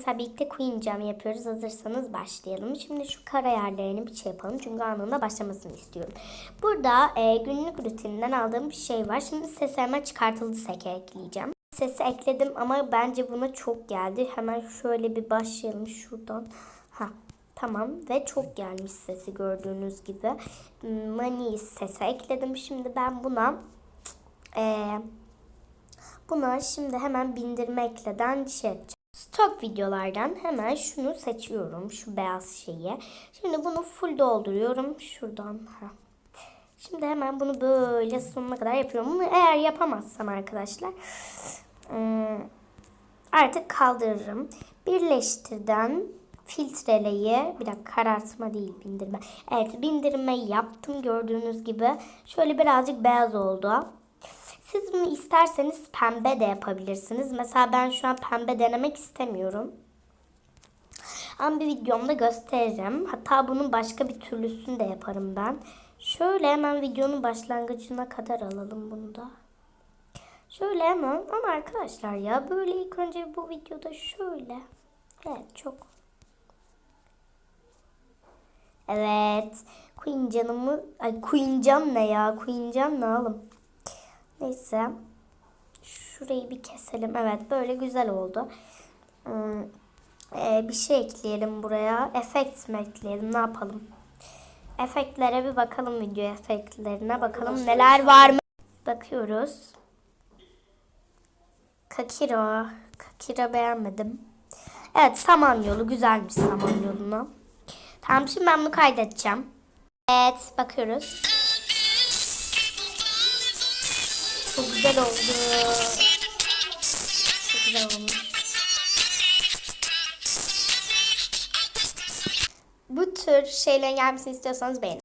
Queen's'la birlikte Queen Cam yapıyoruz. Hazırsanız başlayalım. Şimdi şu kar ayarlarını bir şey yapalım. Çünkü anında başlamasını istiyorum. Burada e, günlük rutininden aldığım bir şey var. Şimdi sesi çıkartıldı seke ekleyeceğim. Sesi ekledim ama bence buna çok geldi. Hemen şöyle bir başlayalım şuradan. Ha Tamam ve çok gelmiş sesi gördüğünüz gibi. Money sesi ekledim. Şimdi ben buna eee Buna şimdi hemen bindirme ekleden şey yapacağım. Stok videolardan hemen şunu seçiyorum. Şu beyaz şeyi. Şimdi bunu full dolduruyorum. Şuradan. Şimdi hemen bunu böyle sonuna kadar yapıyorum. Bunu eğer yapamazsam arkadaşlar ım, artık kaldırırım. Birleştirden filtreleyi bir dakika karartma değil bindirme. Evet bindirme yaptım gördüğünüz gibi. Şöyle birazcık beyaz oldu. Siz bunu isterseniz pembe de yapabilirsiniz. Mesela ben şu an pembe denemek istemiyorum. Ama bir videomda gösteririm. Hatta bunun başka bir türlüsünü de yaparım ben. Şöyle hemen videonun başlangıcına kadar alalım bunu da. Şöyle hemen ama arkadaşlar ya böyle ilk önce bu videoda şöyle. Evet çok. Evet. Queen canımı ay Queen can ne ya? Queen can ne oğlum? Neyse. Şurayı bir keselim. Evet böyle güzel oldu. Hmm, ee, bir şey ekleyelim buraya. Efekt mi ekleyelim? Ne yapalım? Efektlere bir bakalım video efektlerine. Bakalım neler var mı? Bakıyoruz. Kakiro. Kakiro beğenmedim. Evet Samanyolu. Güzelmiş Samanyolu'na. Tamam şimdi ben bunu kaydedeceğim. Evet bakıyoruz. Çok güzel oldu. Çok güzel olmuş. Bu tür şeylerin gelmesini istiyorsanız beğenin.